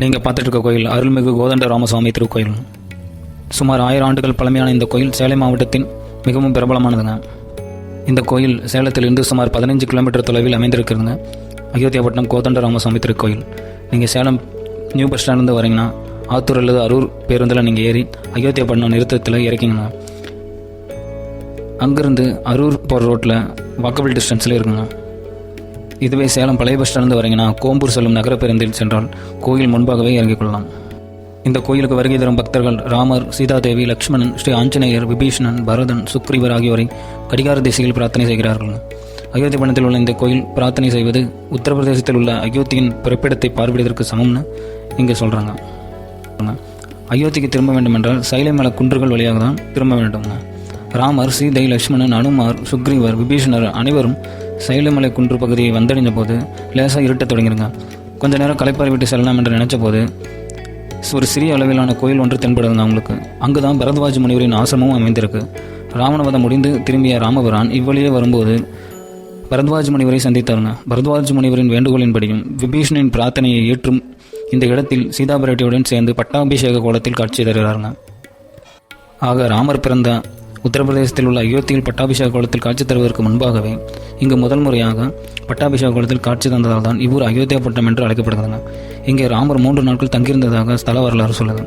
நீங்கள் பார்த்துட்டு இருக்க கோயில் அருள்மிகு கோதண்ட ராமசுவாமி திருக்கோயில். சுமார் ஆயிரம் ஆண்டுகள் பழமையான இந்த கோயில் சேலம் மாவட்டத்தின் மிகவும் பிரபலமானதுங்க. இந்த கோயில் சேலத்திலிருந்து சுமார் பதினஞ்சு கிலோமீட்டர் தொலைவில் அமைந்திருக்கிறதுங்க. அயோத்தியாபட்டினம் கோதண்ட ராமசுவாமி திருக்கோயில். நீங்கள் சேலம் நியூ பஸ் ஸ்டாண்ட்லேருந்து வரீங்கன்னா ஆத்தூர் அல்லது அரூர் பேருந்தில் நீங்கள் ஏறி அயோத்தியாபட்டினம் நிறுத்தத்தில் இறக்கிங்கண்ணா அங்கேருந்து அரூர் போகிற ரோட்டில் வாக்கபிள் டிஸ்டன்ஸில் இருக்குங்க. இதுவே சேலம் பழைய பஸ் ஸ்டாண்ட் வரீங்கன்னா கோம்பூர் செல்லும் நகர பேருந்தில் சென்றால் கோயில் முன்பாகவே இறங்கிக் கொள்ளலாம். இந்த கோயிலுக்கு வருகை தரும் பக்தர்கள் ராமர் சீதாதேவி லக்ஷ்மணன் ஸ்ரீ ஆஞ்சநேயர் விபீஷணன் பரதன் சுக்ரீவர் ஆகியோரை கடிகார திசையில் பிரார்த்தனை செய்கிறார்கள். அயோத்தி பணத்தில் உள்ள இந்த கோயில் பிரார்த்தனை செய்வது உத்தரப்பிரதேசத்தில் உள்ள அயோத்தியின் பிறப்பிடத்தை பார்வையிடுவதற்கு சமம்னு இங்கே சொல்கிறாங்க அயோத்திக்கு திரும்ப வேண்டுமென்றால் சைலமல குன்றுகள் வழியாக தான் திரும்ப வேண்டும். ராமர் சீதை லக்ஷ்மணன் அனுமார் சுக்ரீவர் விபீஷணர் அனைவரும் சைலமலை குன்று பகுதியை வந்தடைந்த போது லேசாக இருட்டத் தொடங்கிருங்க. கொஞ்ச நேரம் களைப்பாறை விட்டு செல்லலாம் என்று நினைச்ச போது ஒரு சிறிய அளவிலான கோயில் ஒன்று தென்படுதுங்க அவங்களுக்கு. அங்கு தான் பரத்வாஜ் முனிவரின் ஆசிரமும் அமைந்திருக்கு. ராவணவதம் முடிந்து திரும்பிய ராமபுரான் இவ்வழியே வரும்போது பரத்வாஜ் முனிவரை சந்தித்தாருங்க. பரத்வாஜ் முனிவரின் வேண்டுகோளின்படியும் விபீஷனின் பிரார்த்தனையை ஏற்றும் இந்த இடத்தில் சீதாபரட்டியுடன் சேர்ந்து பட்டாபிஷேக கோலத்தில் காட்சி தருகிறாருங்க. ஆக ராமர் பிறந்த உத்தரப்பிரதேசத்தில் உள்ள அயோத்தியில் பட்டாபிஷேக கோலத்தில் காட்சி தருவதற்கு முன்பாகவே இங்கு முதல் முறையாக பட்டாபிஷேக கோலத்தில் காட்சி தந்ததால் தான் இவ்வூர் அயோத்தியா பட்டம் என்று அழைக்கப்படுகிறது இங்கே ராமர் மூன்று நாட்கள் தங்கியிருந்ததாக ஸ்தல வரலாறு சொல்லுது.